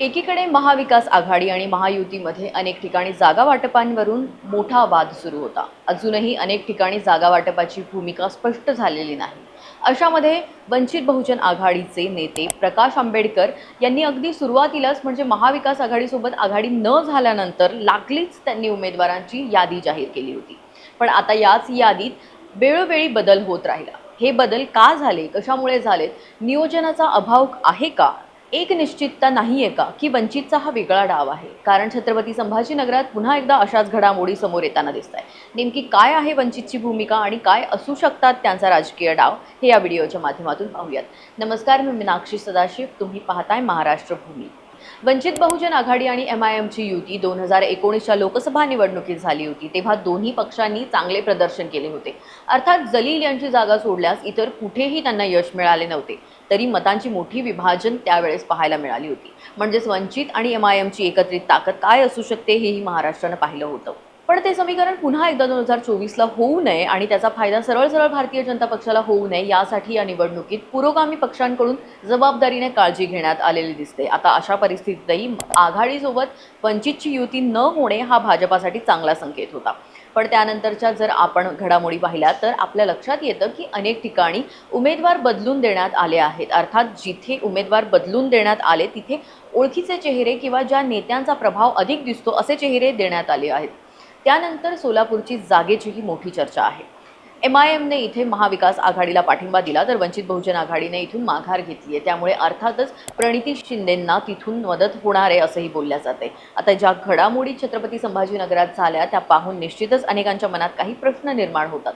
एकीकडे महाविकास आघाडी आणि महायुतीमध्ये अनेक ठिकाणी जागा वाटपांवरून मोठा वाद सुरू होता. अजूनही अनेक ठिकाणी जागा वाटपाची भूमिका स्पष्ट झालेली नाही. अशामध्ये वंचित बहुजन आघाडीचे नेते प्रकाश आंबेडकर यांनी अगदी सुरुवातीलाच म्हणजे महाविकास आघाडीसोबत आघाडी न झाल्यानंतर लागलीच त्यांनी उमेदवारांची यादी जाहीर केली होती. पण आता याच यादीत वेळोवेळी बदल होत राहिला. हे बदल का झाले? कशामुळे झालेत? नियोजनाचा अभाव आहे का? एक निश्चितता नाही आहे का की वंचितचा हा वेगळा डाव आहे? कारण छत्रपती संभाजीनगरात पुन्हा एकदा अशाच घडामोडी समोर येताना दिसत आहे नेमकी काय आहे वंचितची भूमिका आणि काय असू शकतात त्यांचा राजकीय डाव हे या व्हिडिओच्या माध्यमातून पाहूयात. नमस्कार मी मीनाक्षी सदाशिव. तुम्ही पाहताय महाराष्ट्र भूमी. वंचित बहुजन आघाडी आणि एम आय एमची युती दोन हजार एकोणीसच्या लोकसभा निवडणुकीत झाली होती तेव्हा दोन्ही पक्षांनी चांगले प्रदर्शन केले होते. अर्थात जलील यांची जागा सोडल्यास इतर कुठेही त्यांना यश मिळाले नव्हते तरी मतांची मोठी विभाजन त्यावेळेस पाहायला मिळाली होती. म्हणजेच वंचित आणि एम आय एमची एकत्रित ताकद काय असू शकते हेही महाराष्ट्रानं पाहिलं होतं. पण ते समीकरण पुन्हा एकदा दोन हजार चोवीसला होऊ नये आणि त्याचा फायदा सरळ सरळ भारतीय जनता पक्षाला होऊ नये यासाठी या निवडणुकीत पुरोगामी पक्षांकडून जबाबदारीने काळजी घेण्यात आलेली दिसते. आता अशा परिस्थितीतही आघाडीसोबत वंचितची युती न होणे हा भाजपासाठी चांगला संकेत होता. पण त्यानंतरच्या जर आपण घडामोडी पाहिल्या तर आपल्या लक्षात येतं की अनेक ठिकाणी उमेदवार बदलून देण्यात आले आहेत. अर्थात जिथे उमेदवार बदलून देण्यात आले तिथे ओळखीचे चेहरे किंवा ज्या नेत्यांचा प्रभाव अधिक दिसतो असे चेहरे देण्यात आले आहेत. त्यानंतर सोलापूरची जागेचीही मोठी चर्चा आहे. एम आय एमने इथे महाविकास आघाडीला पाठिंबा दिला तर वंचित बहुजन आघाडीने इथून माघार घेतली आहे त्यामुळे अर्थातच प्रणिती शिंदेंना तिथून मदत होणार आहे असंही बोलल्या जाते आता ज्या घडामोडी छत्रपती संभाजीनगरात झाल्या त्या पाहून निश्चितच अनेकांच्या मनात काही प्रश्न निर्माण होतात.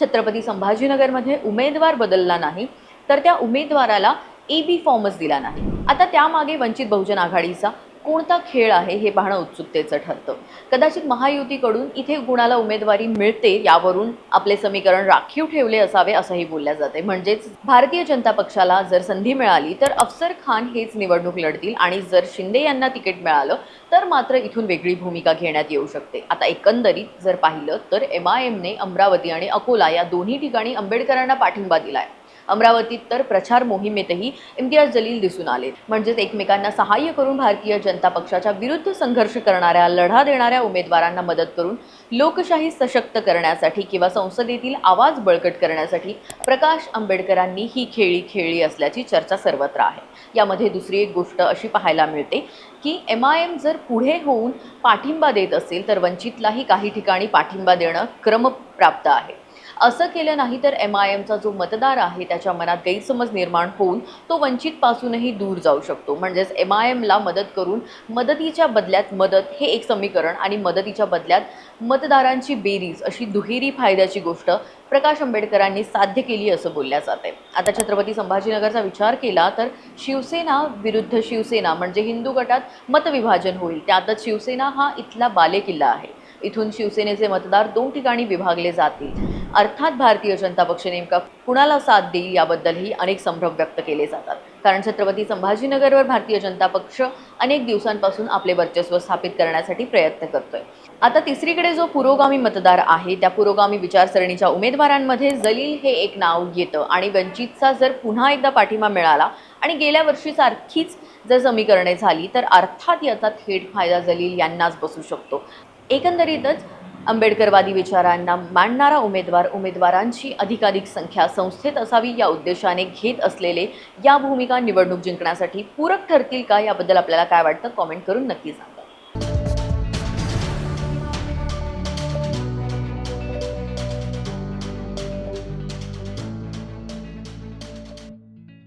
छत्रपती संभाजीनगरमध्ये उमेदवार बदलला नाही तर त्या उमेदवाराला ए बी फॉर्मच दिला नाही. आता त्यामागे वंचित बहुजन आघाडीचा कोणता खेळ आहे हे पाहणं उत्सुकतेचं ठरतं. कदाचित महायुतीकडून इथे कुणाला उमेदवारी मिळते यावरून आपले समीकरण राखीव ठेवले असावे असंही बोलल्या जाते. म्हणजेच भारतीय जनता पक्षाला जर संधी मिळाली तर अफसर खान हेच निवडणूक लढतील आणि जर शिंदे यांना तिकीट मिळालं तर मात्र इथून वेगळी भूमिका घेण्यात येऊ शकते. आता एकंदरीत जर पाहिलं तर एम आय एमने अमरावती आणि अकोला या दोन्ही ठिकाणी आंबेडकरांना पाठिंबा दिलाय. अमरावतीत तर प्रचार मोहिमेतही इम्तियाज जलील दिसून आले म्हणजेच एकमेकांना सहाय्य करून भारतीय जनता पक्षाच्या विरुद्ध संघर्ष करणाऱ्या लढा देणाऱ्या उमेदवारांना मदत करून लोकशाही सशक्त करण्यासाठी किंवा संसदेतील आवाज बळकट करण्यासाठी प्रकाश आंबेडकरांनी ही खेळी खेळली असल्याची चर्चा सर्वत्र आहे. यामध्ये दुसरी एक गोष्ट अशी पाहायला मिळते की एम आय एम जर पुढे होऊन पाठिंबा देत असेल तर वंचितलाही काही ठिकाणी पाठिंबा देणं क्रमप्राप्त आहे. असं केलं नाही तर एम आय एमचा जो मतदार आहे त्याच्या मनात गैरसमज निर्माण होऊन तो वंचितपासूनही दूर जाऊ शकतो. म्हणजेच एम आय एमला मदत करून मदतीच्या बदल्यात मदत हे एक समीकरण आणि मदतीच्या बदल्यात मतदारांची बेरीज अशी दुहेरी फायद्याची गोष्ट प्रकाश आंबेडकरांनी साध्य केली असं बोलल्या जाते आता छत्रपती संभाजीनगरचा विचार केला तर शिवसेना विरुद्ध शिवसेना म्हणजे हिंदू गटात मतविभाजन होईल. त्यातच शिवसेना हा इथला बालेकिल्ला आहे. इथून शिवसेनेचे मतदार दोन ठिकाणी विभागले जातील. अर्थात भारतीय जनता पक्ष नेमका कुणाला साथ देईल याबद्दलही अनेक संभ्रम व्यक्त केले जातात. कारण छत्रपती संभाजीनगरवर भारतीय जनता पक्ष अनेक दिवसांपासून आपले वर्चस्व स्थापित करण्यासाठी प्रयत्न करतोय. आता तिसरीकडे जो पुरोगामी मतदार आहे त्या पुरोगामी विचारसरणीच्या उमेदवारांमध्ये जलील हे एक नाव येतं आणि वंचितचा जर पुन्हा एकदा पाठिंबा मिळाला आणि गेल्या वर्षीसारखीच जर समीकरणे झाली तर अर्थात याचा थेट फायदा जलील यांनाच बसू शकतो. एकंदरीतच आंबेडकरवादी विचारांना मांडणारा उमेदवार उमेदवारांची अधिकाधिक संख्या संस्थेत असावी या उद्देशाने घेत असलेले या भूमिका निवडणूक जिंकण्यासाठी पूरक ठरतील का? याबद्दल आपल्याला काय वाटतं? कॉमेंट करून नक्की सांगा.